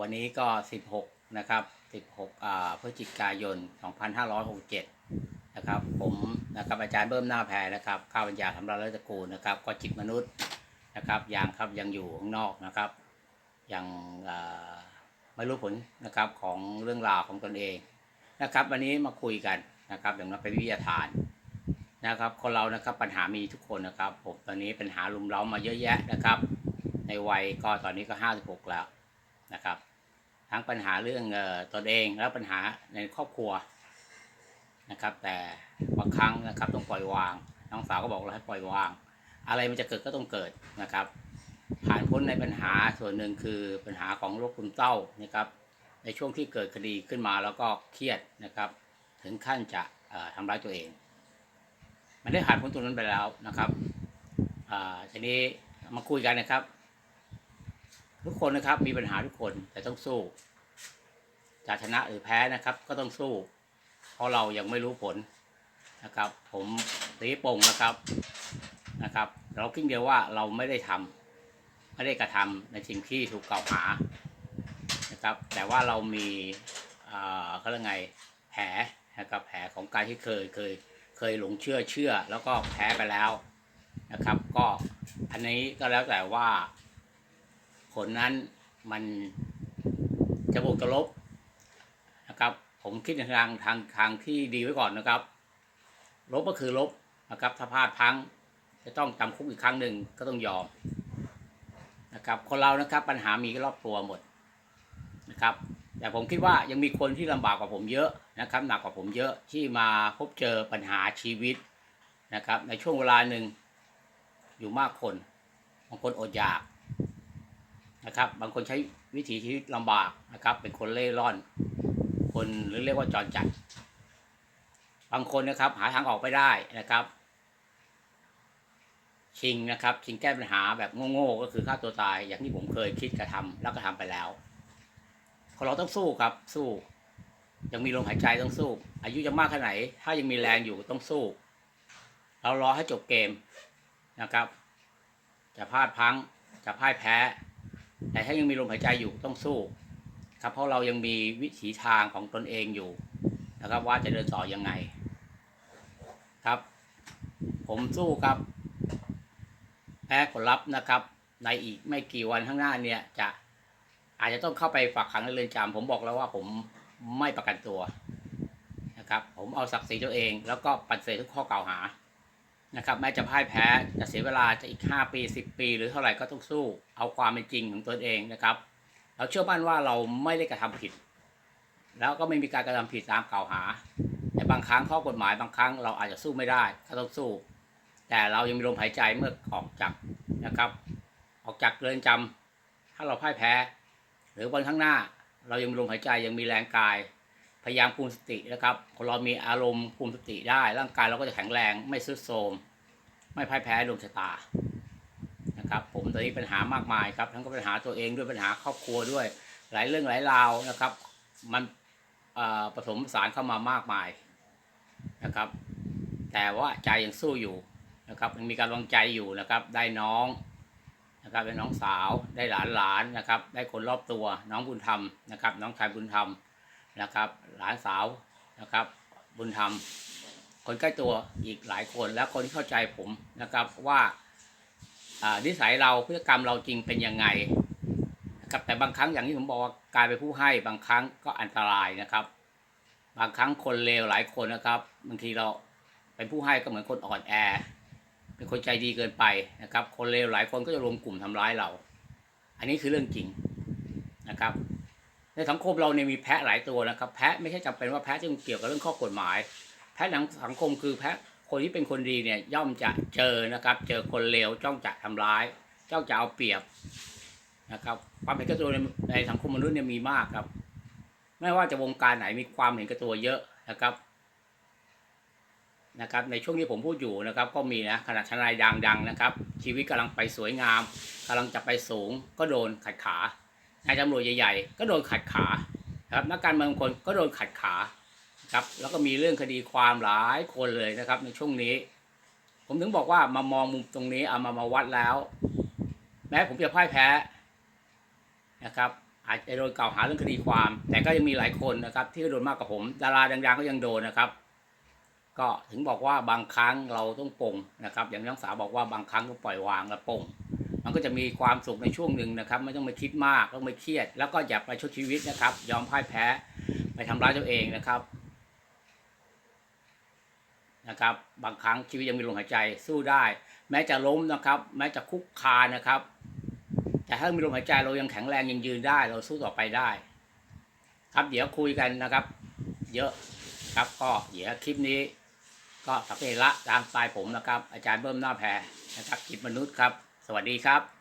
วันนี้ก็ 16 นะครับ 16อ่าพฤศจิกายน 2567 นะครับ ผมนะครับอาจารย์เบิ้มหน้าแพรนะครับ ข้าปัญญาธรรมราชตะกูลนะครับ ก็จิตมนุษย์นะครับยังครับยังอยู่ข้างนอกนะครับยังไม่รู้ผลนะครับของเรื่องราวของตนเองนะครับ วันนี้มาคุยกันนะครับอย่างนั้นเป็นวิทยาทานนะครับ คนเรานะครับปัญหามีทุกคนนะครับผมตอนนี้ปัญหาลุมเร้ามาเยอะแยะนะครับ ในวัยก็ตอนนี้ก็ห้าสิบหกแล้ว นะครับ ทั้งปัญหาเรื่องตนเองแล้วปัญหาในครอบครัวนะครับ แต่บางครั้งนะครับต้องปล่อยวางน้องสาวก็บอกเราให้ปล่อยวาง อะไรมันจะเกิดก็ต้องเกิดนะครับ ผ่านพ้นในปัญหาส่วนหนึ่งคือปัญหาของโรคซึมเศร้านะครับ ในช่วงที่เกิดคดีขึ้นมาแล้วก็เครียดนะครับ ถึงขั้นจะทำร้ายตัวเอง มันได้ผ่านพ้นตรงนั้นไปแล้วนะครับอ่าทีนี้มาคุยกันนะครับ ทุกคนนะครับมีปัญหาทุกคนแต่ต้องสู้จะชนะหรือแพ้นะครับ ก็ต้องสู้ เพราะเรายังไม่รู้ผลนะครับ ผมตีโป่งนะครับนะครับ เราคิดเดียวว่าเราไม่ได้ทำไม่ได้กระทำในสิ่งที่ถูกกล่าวหานะครับ แต่ว่าเรามีอ่าเขาเรียกไงแผลนะครับแผลของการที่เคยเคยเคยหลงเชื่อเชื่อ แล้วก็แพ้ไปแล้วนะครับ ก็อันนี้ก็แล้วแต่ว่า ผลนั้นมันจะบวกจะลบนะครับ ผมคิดในทางทางทางที่ดีไว้ก่อนนะครับ ลบก็คือลบนะครับถ้าพลาดพังจะต้องจำคุกอีกครั้งหนึ่งก็ต้องยอมนะครับ คนเรานะครับปัญหามีรอบตัวหมดนะครับ แต่ผมคิดว่ายังมีคนที่ลำบากกว่าผมเยอะนะครับหนักกว่าผมเยอะที่มาพบเจอปัญหาชีวิตนะครับ ในช่วงเวลาหนึ่งอยู่มากคนบางคนอดอยาก นะครับ บางคนใช้วิถีชีวิตลำบากนะครับ เป็นคนเล่ร่อน คนหรือเรียกว่าจรจัด บางคนนะครับ หาทางออกไม่ได้นะครับ ชิงนะครับ ชิงแก้ปัญหาแบบโง่ๆก็คือฆ่าตัวตาย อย่างที่ผมเคยคิดกระทำแล้วก็ทำไปแล้วคนเราต้องสู้ครับสู้ ยังมีลมหายใจต้องสู้ อายุจะมากแค่ไหน ถ้ายังมีแรงอยู่ต้องสู้ เรารอให้จบเกมนะครับ จะพลาดพังจะพ่ายแพ้ แต่ถ้ายังมีลมหายใจอยู่ต้องสู้ครับเพราะเรายังมีวิถีทางของตนเองอยู่นะครับว่าจะเดินต่อยังไง ครับ ผมสู้ครับ แพ้ผลลัพธ์นะครับ ในอีกไม่กี่วันข้างหน้าเนี่ยจะอาจจะต้องเข้าไปฝากขังในเรือนจำผมบอกแล้วว่าผมไม่ประกันตัวนะครับ ผมเอาศักดิ์ศรีตัวเอง แล้วก็ปฏิเสธทุกข้อกล่าวหา นะครับแม้จะพ่ายแพ้จะเสียเวลาจะอีก 5 ปี 10 ปี หรือเท่าไหร่ก็ต้องสู้ เอาความเป็นจริงของตนเองนะครับ เราเชื่อมั่นว่าเราไม่ได้กระทำผิด แล้วก็ไม่มีการกระทำผิดตามกล่าวหา แต่บางครั้งข้อกฎหมายบางครั้งเราอาจจะสู้ไม่ได้ก็ต้องสู้ แต่เรายังมีลมหายใจเมื่อออกจากนะครับ ออกจากเรือนจำถ้าเราพ่ายแพ้ หรือวันข้างหน้า เรายังมีลมหายใจยังมีแรงกาย พยายามคุมสตินะครับคนเรามีอารมณ์คุมสติได้ ร่างกายเราก็จะแข็งแรงไม่ซุดโทรมไม่พ่ายแพ้ดวงชะตานะครับผมตอนนี้ปัญหามากมายครับ ทั้งก็ปัญหาตัวเองด้วยปัญหาครอบครัวด้วย หลายเรื่องหลายราวนะครับ มันผสมผสานเข้ามามากมายนะครับ แต่ว่าใจยังสู้อยู่นะครับยังมีกำลังใจอยู่นะครับ ได้น้องนะครับเป็นน้องสาวได้หลานหลานนะครับ ได้คนรอบตัวน้องบุญธรรมนะครับ น้องชายบุญธรรม นะครับ หลานสาวนะครับ บุญธรรม คนใกล้ตัวอีกหลายคนและคนที่เข้าใจผมนะครับว่านิสัยเราพฤติกรรมเราจริงเป็นยังไงนะครับแต่บางครั้งอย่างที่ผมบอกว่าการเป็นผู้ให้บางครั้งก็อันตรายนะครับ บางครั้งคนเลวหลายคนนะครับบางทีเราเป็นผู้ให้ก็เหมือนคนอ่อนแอ เป็นคนใจดีเกินไปนะครับ คนเลวหลายคนก็จะรวมกลุ่มทำร้ายเรา อันนี้คือเรื่องจริงนะครับ ในสังคมเราเนี่ยมีแพะหลายตัวนะครับ แพะไม่ใช่จำเป็นว่าแพะจะเกี่ยวกับเรื่องข้อกฎหมาย แพะในสังคมคือแพะคนที่เป็นคนดีเนี่ยย่อมจะเจอนะครับ เจอคนเลวจ้องจะทำร้ายจ้องจะเอาเปรียบนะครับ ความเห็นแก่ตัวในในสังคมมนุษย์เนี่ยมีมากครับ ไม่ว่าจะวงการไหนมีความเห็นแก่ตัวเยอะนะครับนะครับในช่วงที่ผมพูดอยู่นะครับ ก็มีนะขณะทนายดังๆนะครับ ชีวิตกำลังไปสวยงามกำลังจะไปสูงก็โดนขัดขา นายตำรวจใหญ่ๆ ก็โดนขัดขาครับนักการเมืองบางคนก็โดนขัดขาครับแล้วก็มีเรื่องคดีความหลายคนเลยนะครับ ในช่วงนี้ ผมถึงบอกว่ามามองมุมตรงนี้เอามามาวัดแล้ว แม้ผมจะพ่ายแพ้นะครับอาจจะโดนกล่าวหาเรื่องคดีความ แต่ก็ยังมีหลายคนนะครับ ที่โดนมากกว่าผม ดาราดังๆก็ยังโดนนะครับ ก็ถึงบอกว่าบางครั้งเราต้องปงนะครับ อย่างน้องสาวบอกว่าบางครั้งต้องปล่อยวางและปง มันก็จะมีความสุขในช่วงหนึ่งนะครับไม่ต้องไปคิดมากต้องไม่เครียด แล้วก็อย่าไปชดชีวิตนะครับ ยอมพ่ายแพ้ไปทำร้ายตัวเองนะครับนะครับ บางครั้งชีวิตยังมีลมหายใจสู้ได้ แม้จะล้มนะครับ แม้จะคุกคานะครับ แต่ถ้ามีลมหายใจเรายังแข็งแรงยังยืนได้ เราสู้ต่อไปได้ ครับเดี๋ยวคุยกันนะครับ เยอะครับก็เดี๋ยวคลิปนี้ ก็สัพเพละตามสไตล์ผมนะครับ อาจารย์เบิ้มหน้าแพรนะครับจิตมนุษย์ครับ วัสดีครับ